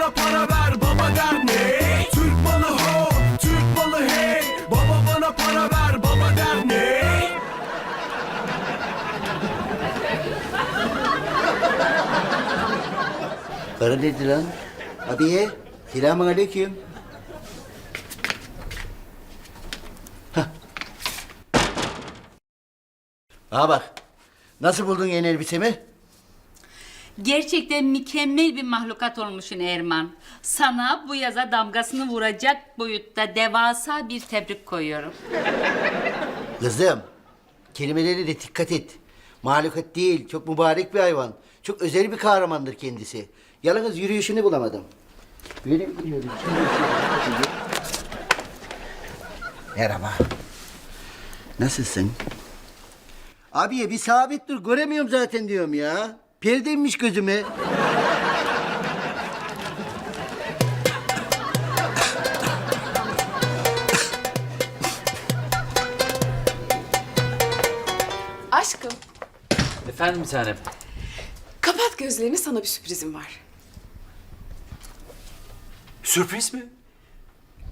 bana para ver baba der ne? Türk malı ho, Türk malı hey. Baba bana para ver baba der ne? Para dedi lan? Abiye, selamun aleyküm. Hah. Aa bak, nasıl buldun yeni elbisemi? Gerçekten mükemmel bir mahlukat olmuşsun Erman. Sana bu yaza damgasını vuracak boyutta devasa bir tebrik koyuyorum. Kızım, kelimelerine de dikkat et. Mahlukat değil, çok mübarek bir hayvan. Çok özel bir kahramandır kendisi. Yalnız yürüyüşünü bulamadım. Böyle? Merhaba. Nasılsın? Abiye bir sabit dur, göremiyorum zaten diyorum ya. Perdeymiş gözüme. Aşkım, Efendim bir tanem. kapat gözlerini sana bir sürprizim var. Sürpriz mi?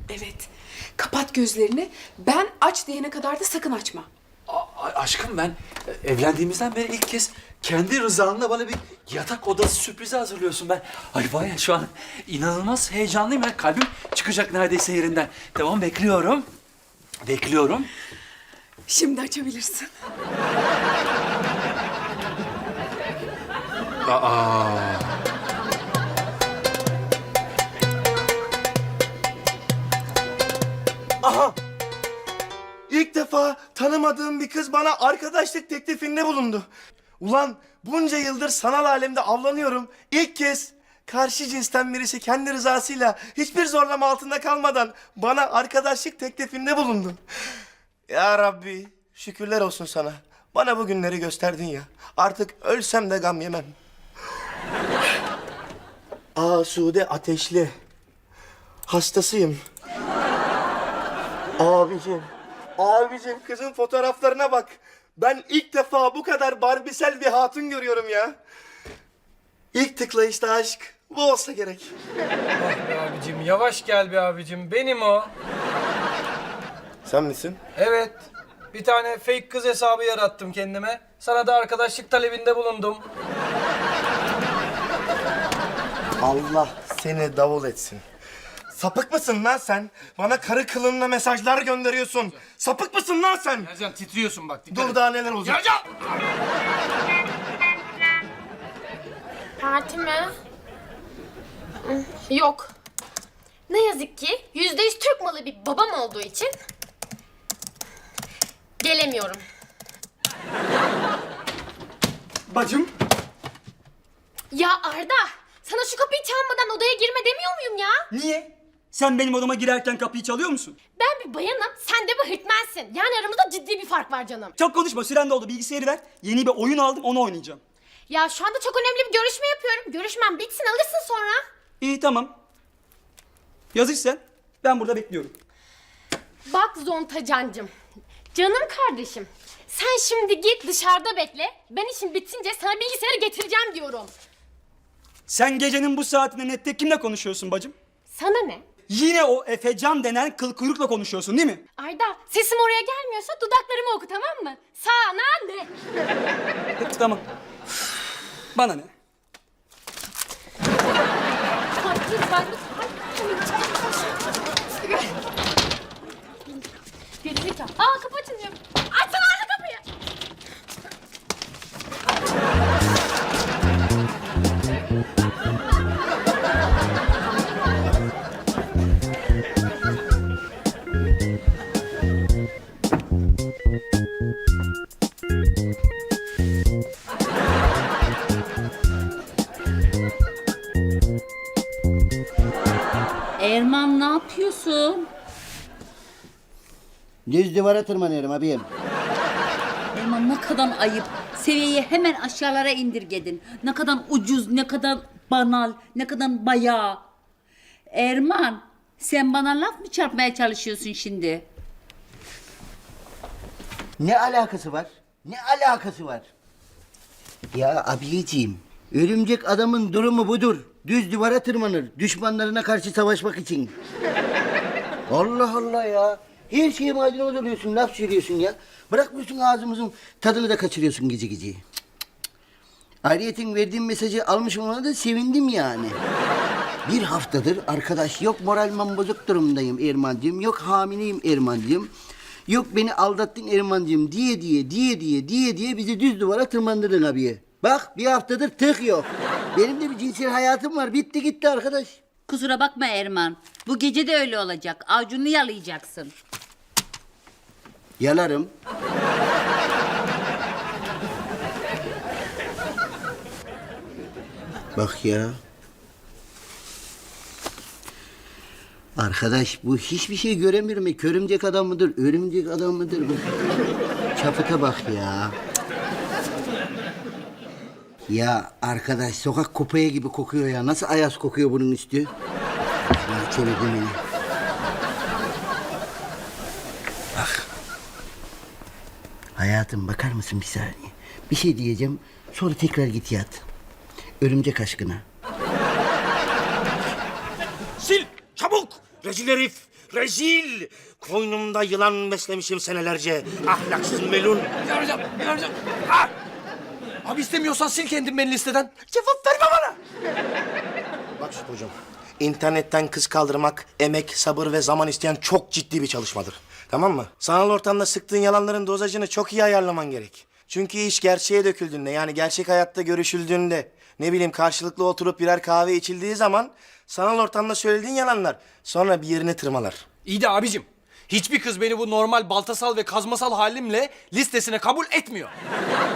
Evet, kapat gözlerini. Ben aç diyene kadar da sakın açma. A- aşkım ben e, evlendiğimizden beri ilk kez kendi rızanla bana bir yatak odası sürprizi hazırlıyorsun ben. Ay vay ya şu an inanılmaz heyecanlıyım. ya. kalbim çıkacak neredeyse yerinden. Tamam bekliyorum. Bekliyorum. Şimdi açabilirsin. Aha! İlk defa tanımadığım bir kız bana arkadaşlık teklifinde bulundu. Ulan bunca yıldır sanal alemde avlanıyorum. İlk kez karşı cinsten birisi kendi rızasıyla hiçbir zorlama altında kalmadan bana arkadaşlık teklifinde bulundu. Ya Rabbi şükürler olsun sana. Bana bu günleri gösterdin ya. Artık ölsem de gam yemem. Asude ateşli. Hastasıyım. Abicim, abicim kızın fotoğraflarına bak. Ben ilk defa bu kadar barbisel bir hatun görüyorum ya. İlk tıklayışta aşk bu olsa gerek. Ah be abicim yavaş gel be abicim benim o. Sen misin? Evet bir tane fake kız hesabı yarattım kendime. Sana da arkadaşlık talebinde bulundum. Allah seni davul etsin. Sapık mısın lan sen? Bana karı kılığına mesajlar gönderiyorsun. Sapık mısın lan sen? Ercan titriyorsun bak dikkat Dur et. daha neler olacak. Ercan! Parti mi? Yok. Ne yazık ki yüzde yüz Türk malı bir babam olduğu için gelemiyorum. Bacım, Ya Arda, sana şu kapıyı çalmadan odaya girme demiyor muyum ya? niye? Sen benim odama girerken kapıyı çalıyor musun? Ben bir bayanım, sen de bir hırtmensin. Yani aramızda ciddi bir fark var canım. Çok konuşma, süren doldu. Bilgisayarı ver. Yeni bir oyun aldım, onu oynayacağım. Ya şu anda çok önemli bir görüşme yapıyorum. Görüşmem bitsin alırsın sonra. İyi, tamam. Yazış sen. Ben burada bekliyorum. Bak Zontacancım, canım kardeşim. Sen şimdi git dışarıda bekle. Ben işim bitince sana bilgisayarı getireceğim diyorum. Sen gecenin bu saatinde nette kimle konuşuyorsun bacım? Sana ne? Yine o Efecan denen kıl kuyrukla konuşuyorsun değil mi? Arda sesim oraya gelmiyorsa dudaklarımı oku tamam mı? Sana ne? Peki, tamam. Bana ne? Hayır ben Gerizekalı. Aa kapı açılmıyor. Açsana Düz duvara tırmanıyorum abiyim. Erman ne kadar ayıp. Seviyeyi hemen aşağılara indirgedin. Ne kadar ucuz, ne kadar banal, ne kadar bayağı. Erman sen bana laf mı çarpmaya çalışıyorsun şimdi? Ne alakası var? Ne alakası var? Ya abiyeciğim, Örümcek adamın durumu budur. Düz duvara tırmanır. Düşmanlarına karşı savaşmak için. Allah Allah ya. Her şeye maydanoz oluyorsun, laf söylüyorsun ya. Bırakmıyorsun ağzımızın tadını da kaçırıyorsun gece gece. Ayrıyeten verdiğim mesajı almışım ona da sevindim yani. Bir haftadır arkadaş yok moralman bozuk durumdayım Ermancığım, yok hamileyim Ermancığım. Yok beni aldattın Ermancığım diye diye diye diye diye diye bizi düz duvara tırmandırdın abiye. Bak bir haftadır tık yok. Benim de bir cinsel hayatım var. Bitti gitti arkadaş. Kusura bakma Erman. Bu gece de öyle olacak. Avcunu yalayacaksın. Yalarım. Bak ya. Arkadaş bu hiçbir şey göremiyor mu? Körümcek adam mıdır, örümcek adam mıdır bu? Çapıta bak ya. Ya arkadaş sokak kopaya gibi kokuyor ya. Nasıl ayaz kokuyor bunun üstü? Ya çevirdi beni. Hayatım bakar mısın bir saniye? Bir şey diyeceğim. Sonra tekrar git yat. Örümcek aşkına. Sil çabuk. Rezil herif. Rezil. Koynumda yılan beslemişim senelerce. Ahlaksız melun. Yarayacağım, yarayacağım. Ah! Abi istemiyorsan sil kendin beni listeden. Cevap verme bana. Bak hocam. İnternetten kız kaldırmak emek, sabır ve zaman isteyen çok ciddi bir çalışmadır. Tamam mı? Sanal ortamda sıktığın yalanların dozajını çok iyi ayarlaman gerek. Çünkü iş gerçeğe döküldüğünde yani gerçek hayatta görüşüldüğünde ne bileyim karşılıklı oturup birer kahve içildiği zaman sanal ortamda söylediğin yalanlar sonra bir yerine tırmalar. İyi de abicim. Hiçbir kız beni bu normal baltasal ve kazmasal halimle listesine kabul etmiyor.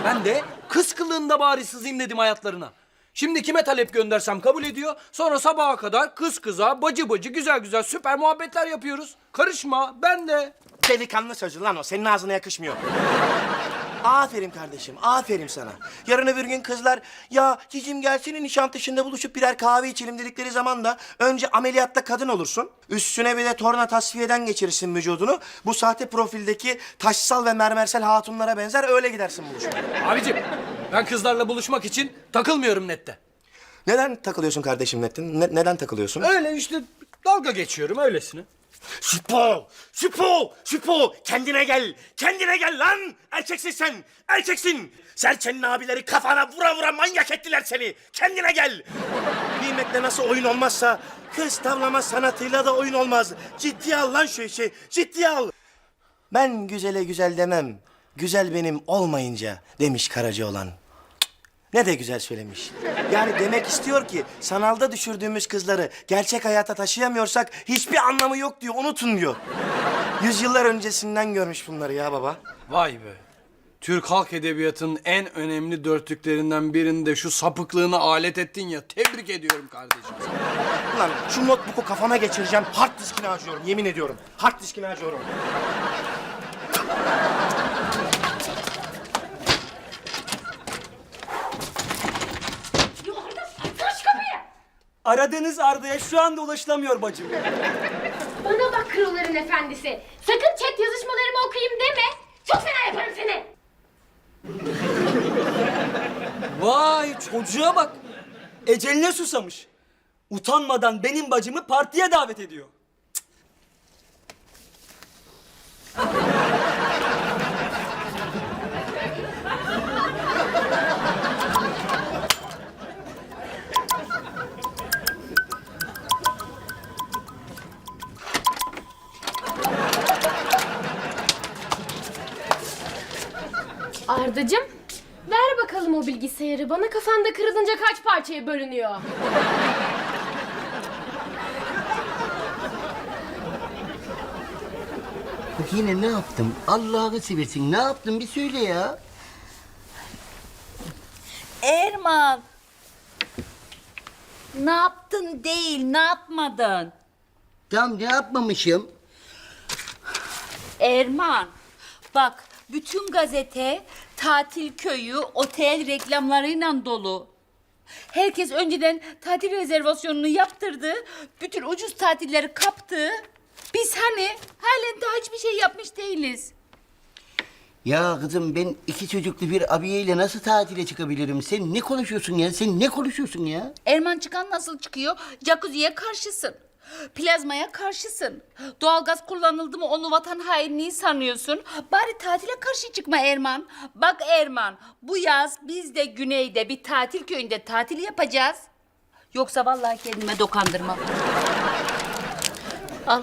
Ben de kız kılığında bari sızayım dedim hayatlarına. Şimdi kime talep göndersem kabul ediyor. Sonra sabaha kadar kız kıza, bacı bacı, güzel güzel süper muhabbetler yapıyoruz. Karışma, ben de. Delikanlı sözü lan o. Senin ağzına yakışmıyor. aferin kardeşim, aferin sana. Yarın öbür gün kızlar ya cicim gelsene Nişantaşı'nda buluşup birer kahve içelim dedikleri zaman da önce ameliyatta kadın olursun. Üstüne bir de torna tasfiyeden geçirirsin vücudunu. Bu sahte profildeki taşsal ve mermersel hatunlara benzer öyle gidersin buluşmaya. Abicim, ben kızlarla buluşmak için takılmıyorum nette. Neden takılıyorsun kardeşim Nettin? Ne- neden takılıyorsun? Öyle işte dalga geçiyorum öylesine. Şüpho! Şüpho! Şüpho! Kendine gel! Kendine gel lan! Erkeksin sen! Erkeksin! Serçenin abileri kafana vura vura manyak ettiler seni! Kendine gel! Kıymetle nasıl oyun olmazsa kız tavlama sanatıyla da oyun olmaz. Ciddiye al lan şu işi. Ciddiye al. Ben güzele güzel demem. Güzel benim olmayınca demiş Karacaoğlan. Ne de güzel söylemiş. Yani demek istiyor ki sanalda düşürdüğümüz kızları gerçek hayata taşıyamıyorsak hiçbir anlamı yok diyor, unutun diyor. Yüzyıllar öncesinden görmüş bunları ya baba. Vay be. Türk halk edebiyatının en önemli dörtlüklerinden birinde şu sapıklığını alet ettin ya. Tebrik ediyorum kardeşim. Ulan şu notebook'u kafama geçireceğim, hard diskini harcıyorum, yemin ediyorum. Hard diskini harcıyorum. Aç kapıyı. Aradığınız Arda'ya şu anda ulaşılamıyor bacım. Bana bak kırıların efendisi. Sakın chat yazışmalarımı okuyayım deme. Çok fena yaparım seni. Vay çocuğa bak. Eceline susamış. Utanmadan benim bacımı partiye davet ediyor. Ardacığım, ver bakalım o bilgisayarı. Bana kafanda kırılınca kaç parçaya bölünüyor? Yine ne yaptım? Allah'ını seversin. Ne yaptım? Bir söyle ya. Erman. Ne yaptın değil, ne yapmadın? Tamam ne yapmamışım? Erman. Bak, bütün gazete tatil köyü, otel reklamlarıyla dolu. Herkes önceden tatil rezervasyonunu yaptırdı. Bütün ucuz tatilleri kaptı. Biz hani halen daha hiçbir şey yapmış değiliz. Ya kızım ben iki çocuklu bir abiyeyle nasıl tatile çıkabilirim? Sen ne konuşuyorsun ya? Sen ne konuşuyorsun ya? Erman çıkan nasıl çıkıyor? Jacuzziye karşısın. Plazmaya karşısın. Doğalgaz kullanıldı mı onu vatan hainliği sanıyorsun. Bari tatile karşı çıkma Erman. Bak Erman bu yaz biz de güneyde bir tatil köyünde tatil yapacağız. Yoksa vallahi kendime dokandırmam. Al.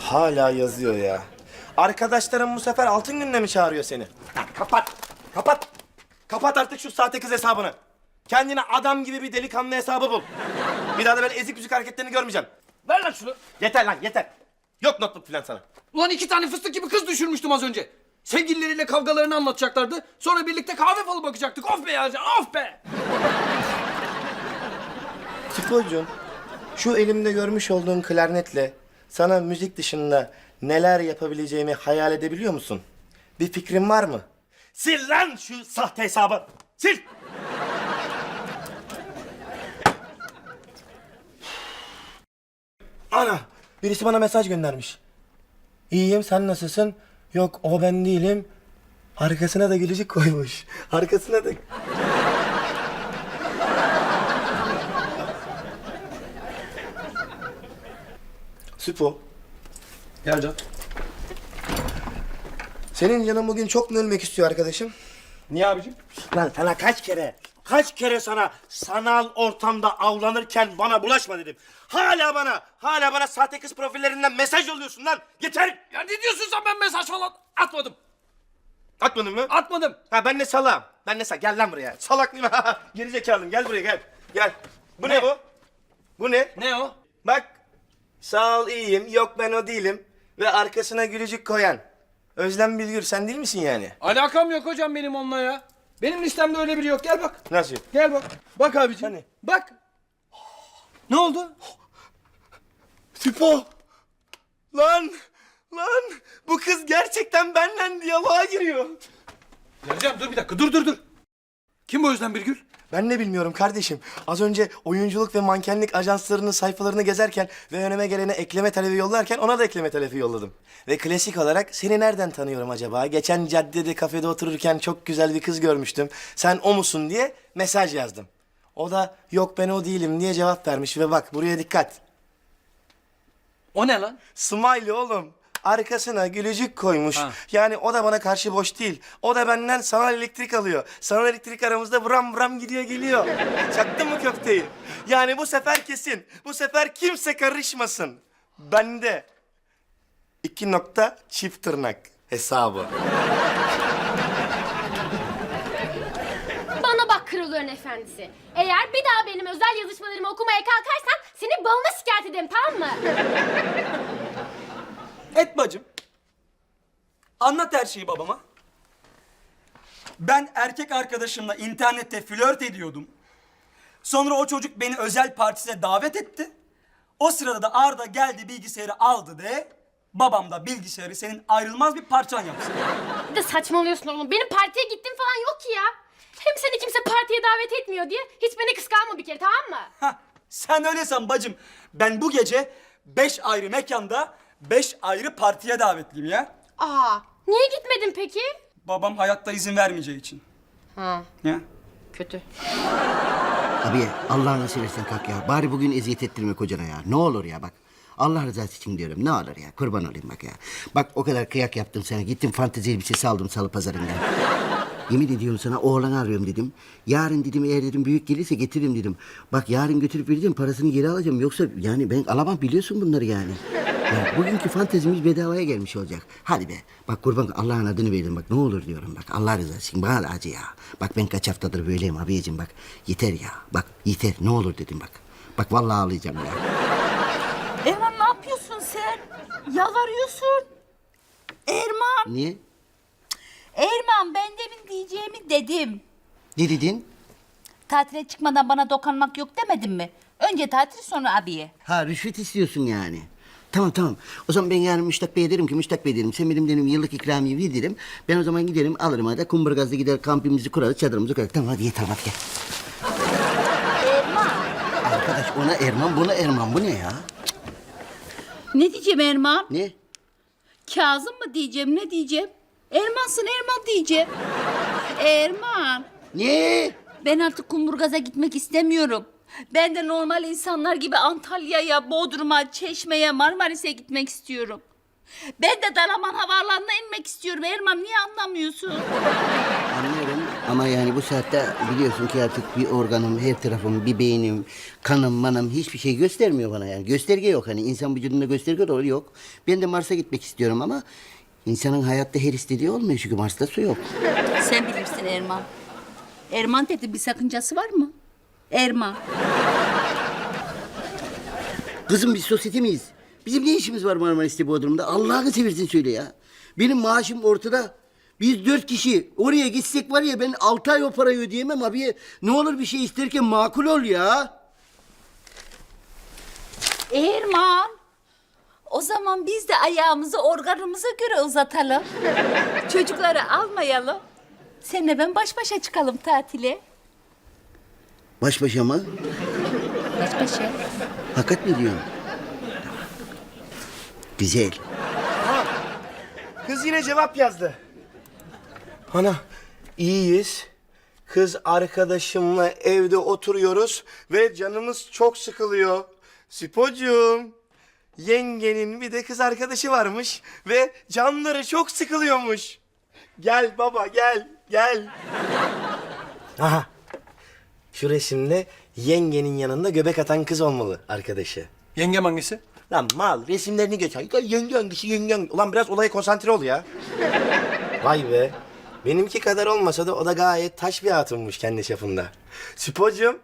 Hala yazıyor ya. Arkadaşlarım bu sefer altın gününe mi çağırıyor seni? Kapat, kapat. Kapat artık şu sahte kız hesabını. Kendine adam gibi bir delikanlı hesabı bul. Bir daha da böyle ezik büzük hareketlerini görmeyeceğim. Ver lan şunu. Yeter lan yeter. Yok notluk falan sana. Ulan iki tane fıstık gibi kız düşürmüştüm az önce. Sevgilileriyle kavgalarını anlatacaklardı. Sonra birlikte kahve falı bakacaktık. Of be ya, of be. Tipocuğum, şu elimde görmüş olduğun klarnetle sana müzik dışında neler yapabileceğimi hayal edebiliyor musun? Bir fikrin var mı? Sil lan şu sahte hesabı. Sil. Ana, birisi bana mesaj göndermiş. İyiyim, sen nasılsın? Yok, o ben değilim. Arkasına da gülücük koymuş. Arkasına da... Süpo. Gel Can. Senin canın bugün çok mu ölmek istiyor arkadaşım? Niye abicim? Lan sana kaç kere, kaç kere sana sanal ortamda avlanırken bana bulaşma dedim. Hala bana, hala bana sahte kız profillerinden mesaj yolluyorsun lan. Yeter. Ya ne diyorsun sen ben mesaj falan atmadım. Atmadın mı? Atmadım. Ha ben ne salağım. Ben ne salak. Gel lan buraya. Salak mıyım? Geri zekalıyım. Gel buraya gel. Gel. Bu ne, bu? Bu ne? Ne o? Bak. Sağ ol iyiyim. Yok ben o değilim. Ve arkasına gülücük koyan. Özlem Bilgür sen değil misin yani? Alakam yok hocam benim onunla ya. Benim listemde öyle biri yok. Gel bak. Nasıl? Gel bak. Bak abicim. Hani? Bak. Ne oldu? Tipo. Lan. Lan. Bu kız gerçekten benden diyaloğa giriyor. Geleceğim dur bir dakika dur dur dur. Kim bu Özlem Birgül? Ben ne bilmiyorum kardeşim. Az önce oyunculuk ve mankenlik ajanslarının sayfalarını gezerken ve önüme gelene ekleme talebi yollarken ona da ekleme talebi yolladım. Ve klasik olarak seni nereden tanıyorum acaba? Geçen caddede kafede otururken çok güzel bir kız görmüştüm. Sen o musun diye mesaj yazdım. O da yok ben o değilim diye cevap vermiş ve bak buraya dikkat. O ne lan? Smiley oğlum. Arkasına gülücük koymuş. Ha. Yani o da bana karşı boş değil. O da benden sanal elektrik alıyor. Sanal elektrik aramızda vuram vuram gidiyor geliyor. Çaktın mı köfteyi? Yani bu sefer kesin. Bu sefer kimse karışmasın. Bende. İki nokta çift tırnak hesabı. Bana bak Kırılığın Efendisi. Eğer bir daha benim özel yazışmalarımı okumaya kalkarsan seni balına şikayet ederim tamam mı? Et bacım. Anlat her şeyi babama. Ben erkek arkadaşımla internette flört ediyordum. Sonra o çocuk beni özel partisine davet etti. O sırada da Arda geldi bilgisayarı aldı de babam da bilgisayarı senin ayrılmaz bir parçan yapsın. Bir de saçmalıyorsun oğlum. Benim partiye gittim falan yok ki ya. Hem seni kimse partiye davet etmiyor diye hiç beni kıskanma bir kere tamam mı? Hah, sen öylesen bacım. Ben bu gece beş ayrı mekanda beş ayrı partiye davetliyim ya. Aa, niye gitmedin peki? Babam hayatta izin vermeyeceği için. Ha, Ya. kötü. Abi Allah'ını seversen kalk ya. Bari bugün eziyet ettirme kocana ya. Ne olur ya bak. Allah rızası için diyorum. Ne olur ya. Kurban olayım bak ya. Bak o kadar kıyak yaptım sana. Gittim fantezi elbisesi aldım salı pazarından. Yemin ediyorum sana oğlan arıyorum dedim. Yarın dedim eğer dedim büyük gelirse getiririm dedim. Bak yarın götürüp vereceğim parasını geri alacağım. Yoksa yani ben alamam biliyorsun bunları yani. Ya, bugünkü fantezimiz bedavaya gelmiş olacak. Hadi be. Bak kurban Allah'ın adını verdim bak ne olur diyorum bak. Allah rızası için bana acı ya. Bak ben kaç haftadır böyleyim abiyeciğim bak. Yeter ya. Bak yeter ne olur dedim bak. Bak vallahi ağlayacağım ya. Erman ne yapıyorsun sen? Yalvarıyorsun. Erman. Niye? Erman ben demin diyeceğimi dedim. Ne dedin? Tatile çıkmadan bana dokanmak yok demedim mi? Önce tatil sonra abiye. Ha rüşvet istiyorsun yani. Tamam tamam. O zaman ben yarın Müştak Bey'e derim ki Müştak Bey derim sen benim derim yıllık ikramiye ver derim. Ben o zaman giderim alırım hadi kumburgazda gider kampimizi kurarız çadırımızı kurarız. Tamam hadi yeter hadi gel. Erman. Arkadaş ona Erman buna Erman bu ne ya? Ne diyeceğim Erman? Ne? Kazım mı diyeceğim ne diyeceğim? Ermansın Erman diyeceğim. Erman. Ne? Ben artık Kumburgaz'a gitmek istemiyorum. Ben de normal insanlar gibi Antalya'ya, Bodrum'a, Çeşme'ye, Marmaris'e gitmek istiyorum. Ben de Dalaman Havaalanı'na inmek istiyorum. Erman niye anlamıyorsun? Anlıyorum ama yani bu saatte biliyorsun ki artık bir organım, her tarafım, bir beynim, kanım, manım hiçbir şey göstermiyor bana yani. Gösterge yok hani insan vücudunda gösterge doğru yok. Ben de Mars'a gitmek istiyorum ama insanın hayatta her istediği olmuyor çünkü Mars'ta su yok. Sen bilirsin Erman. Erman dedi bir sakıncası var mı? Erman. Kızım biz sosyete miyiz? Bizim ne işimiz var Marmaris'te Bodrum'da? Allah'ını seversin söyle ya. Benim maaşım ortada. Biz dört kişi oraya gitsek var ya ben altı ay o parayı ödeyemem abi. Ne olur bir şey isterken makul ol ya. Erman. O zaman biz de ayağımızı organımıza göre uzatalım. Çocukları almayalım. Senle ben baş başa çıkalım tatile. Baş başa mı? Baş başa. Hakikat mi diyorsun? Güzel. Kız yine cevap yazdı. Ana iyiyiz. Kız arkadaşımla evde oturuyoruz ve canımız çok sıkılıyor. Sipocuğum, yengenin bir de kız arkadaşı varmış ve canları çok sıkılıyormuş. Gel baba gel, gel. Aha. Şu resimde yengenin yanında göbek atan kız olmalı arkadaşı. Yengem hangisi? Lan mal resimlerini. Ay, Yenge hangisi yenge hangisi? Ulan biraz olaya konsantre ol ya. Vay be. Benimki kadar olmasa da o da gayet taş bir hatunmuş kendi çapında. Spocuğum.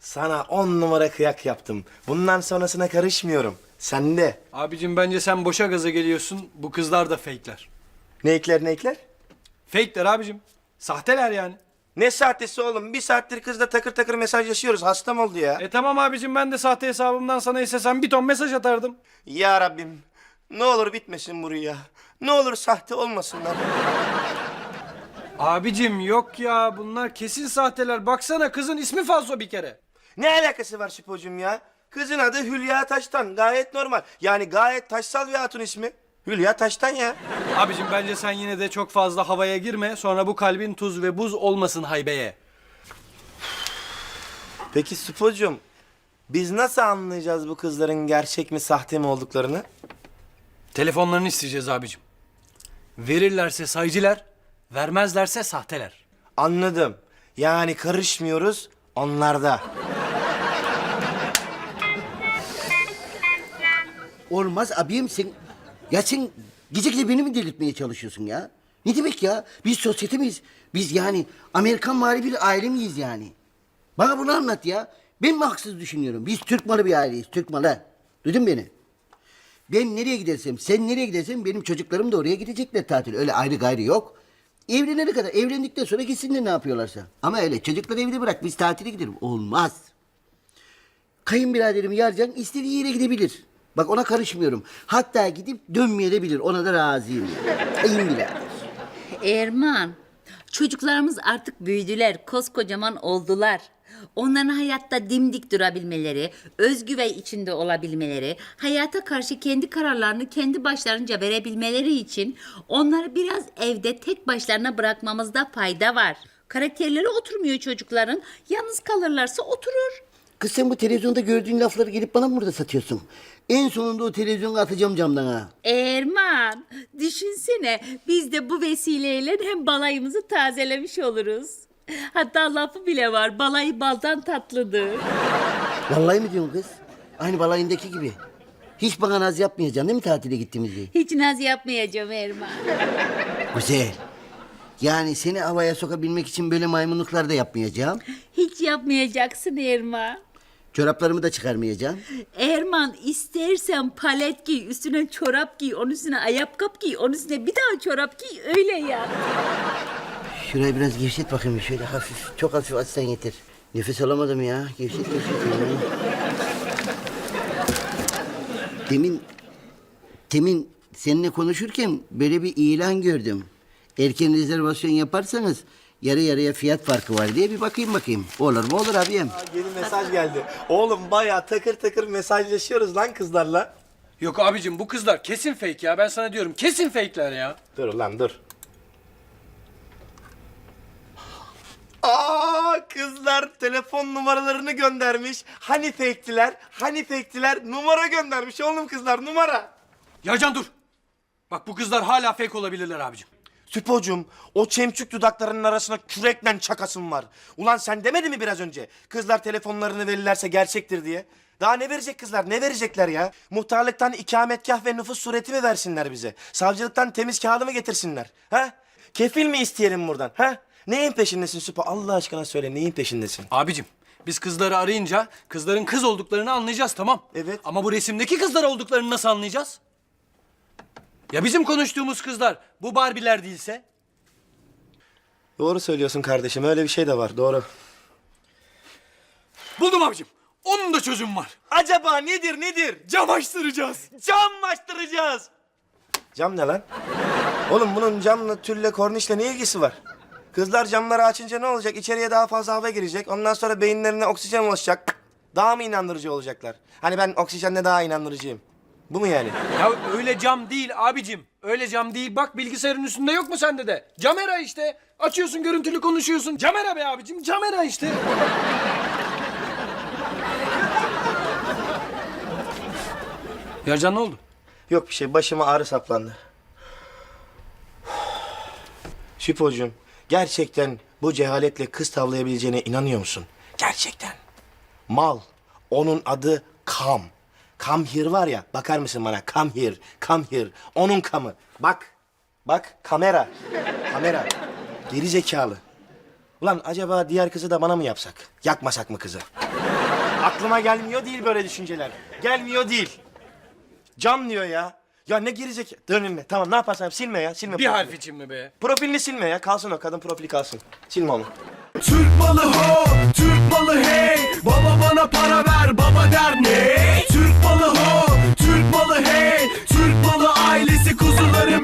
Sana on numara kıyak yaptım. Bundan sonrasına karışmıyorum. Sen de. Abicim bence sen boşa gaza geliyorsun. Bu kızlar da fake'ler. Ne ekler ne ekler? Fake'ler abicim. Sahteler yani. Ne sahtesi oğlum? Bir saattir kızla takır takır mesajlaşıyoruz. Hastam oldu ya. E tamam abicim ben de sahte hesabımdan sana istesem bir ton mesaj atardım. Ya Rabbim. Ne olur bitmesin bu rüya. Ne olur sahte olmasınlar. Abicim yok ya bunlar kesin sahteler. Baksana kızın ismi falso bir kere. Ne alakası var Şipocuğum ya? Kızın adı Hülya Taştan. Gayet normal. Yani gayet taşsal bir hatun ismi. Hülya Taştan ya. Abicim bence sen yine de çok fazla havaya girme. Sonra bu kalbin tuz ve buz olmasın haybeye. Peki Şipocuğum, biz nasıl anlayacağız bu kızların gerçek mi sahte mi olduklarını? Telefonlarını isteyeceğiz abicim. Verirlerse saycılar, vermezlerse sahteler. Anladım. Yani karışmıyoruz onlarda. Olmaz abim sen... Ya sen gece beni mi delirtmeye çalışıyorsun ya? Ne demek ya? Biz sosyete miyiz? Biz yani Amerikan mali bir aile miyiz yani? Bana bunu anlat ya. Ben mi haksız düşünüyorum? Biz Türk malı bir aileyiz. Türk malı. Duydun beni? Ben nereye gidersem, sen nereye gidersen benim çocuklarım da oraya gidecekler tatil. Öyle ayrı gayrı yok. Evlenene kadar, evlendikten sonra gitsinler ne yapıyorlarsa. Ama öyle çocukları evde bırak biz tatile gidelim. Olmaz. Kayınbiraderim Yarcan istediği yere gidebilir. Bak ona karışmıyorum. Hatta gidip dönmeyebilir. Ona da razıyım. Yani. Kayınbirader. Erman, çocuklarımız artık büyüdüler, koskocaman oldular. Onların hayatta dimdik durabilmeleri, özgüven içinde olabilmeleri, hayata karşı kendi kararlarını kendi başlarınca verebilmeleri için onları biraz evde tek başlarına bırakmamızda fayda var. Karakterleri oturmuyor çocukların. Yalnız kalırlarsa oturur. Kız sen bu televizyonda gördüğün lafları gelip bana mı burada satıyorsun? En sonunda o televizyonu atacağım camdan ha. Erman, düşünsene biz de bu vesileyle hem balayımızı tazelemiş oluruz. Hatta lafı bile var, balayı baldan tatlıdır. Vallahi mi diyorsun kız? Aynı balayındaki gibi. Hiç bana naz yapmayacaksın değil mi tatile gittiğimizde? Hiç naz yapmayacağım Erman. Güzel. Yani seni havaya sokabilmek için böyle maymunluklar da yapmayacağım. Hiç yapmayacaksın Erman. Çoraplarımı da çıkarmayacağım. Erman istersen palet giy, üstüne çorap giy, onun üstüne ayakkabı giy, onun üstüne bir daha çorap giy, öyle yap. Şurayı biraz gevşet bakayım. Şöyle hafif, çok hafif açsan yeter. Nefes alamadım ya. Gevşet, gevşet. ya. Demin, demin seninle konuşurken böyle bir ilan gördüm. Erken rezervasyon yaparsanız yarı yarıya fiyat farkı var diye bir bakayım bakayım. Olur mu olur abiyim. Yeni mesaj geldi. Oğlum bayağı takır takır mesajlaşıyoruz lan kızlarla. Yok abicim bu kızlar kesin fake ya. Ben sana diyorum kesin fake'ler ya. Dur lan dur. Aa kızlar telefon numaralarını göndermiş. Hani fake'tiler? Hani fake'tiler? Numara göndermiş oğlum kızlar numara. Yarcan dur. Bak bu kızlar hala fake olabilirler abicim. Süpocum, o çemçük dudaklarının arasına kürekle çakasın var. Ulan sen demedi mi biraz önce? Kızlar telefonlarını verirlerse gerçektir diye. Daha ne verecek kızlar? Ne verecekler ya? Muhtarlıktan ikametgah ve nüfus sureti mi versinler bize? Savcılıktan temiz kağıdı mı getirsinler? Ha? Kefil mi isteyelim buradan? Ha? Neyin peşindesin Süpo? Allah aşkına söyle neyin peşindesin? Abicim biz kızları arayınca kızların kız olduklarını anlayacağız tamam. Evet. Ama bu resimdeki kızlar olduklarını nasıl anlayacağız? Ya bizim konuştuğumuz kızlar bu Barbie'ler değilse? Doğru söylüyorsun kardeşim. Öyle bir şey de var. Doğru. Buldum abicim. Onun da çözümü var. Acaba nedir nedir? Cam açtıracağız. Cam açtıracağız. Cam ne lan? Oğlum bunun camla, tülle, kornişle ne ilgisi var? Kızlar camları açınca ne olacak? İçeriye daha fazla hava girecek. Ondan sonra beyinlerine oksijen ulaşacak. Daha mı inandırıcı olacaklar? Hani ben oksijenle daha inandırıcıyım. Bu mu yani? Ya öyle cam değil abicim. Öyle cam değil. Bak bilgisayarın üstünde yok mu sende de? Camera işte. Açıyorsun görüntülü konuşuyorsun. Camera be abicim. Camera işte. Yarcan ne oldu? Yok bir şey. Başıma ağrı saplandı. Şüphocuğum, gerçekten bu cehaletle kız tavlayabileceğine inanıyor musun? Gerçekten. Mal. Onun adı Kam. Come here var ya, bakar mısın bana? Come here, come here. Onun kamı. Bak, bak kamera. Kamera. Geri zekalı. Ulan acaba diğer kızı da bana mı yapsak? Yakmasak mı kızı? Aklıma gelmiyor değil böyle düşünceler. Gelmiyor değil. Cam diyor ya. Ya ne gerizek... Dön önüne. Tamam ne yaparsan yap. silme ya. Silme Bir profili. harf için mi be? Profilini silme ya. Kalsın o. Kadın profili kalsın. Silme onu. Türk malı ho, Türk malı hey. Baba bana para ver, baba der ne? balı ho. Türk balı hey. Türk balı ailesi kuzularım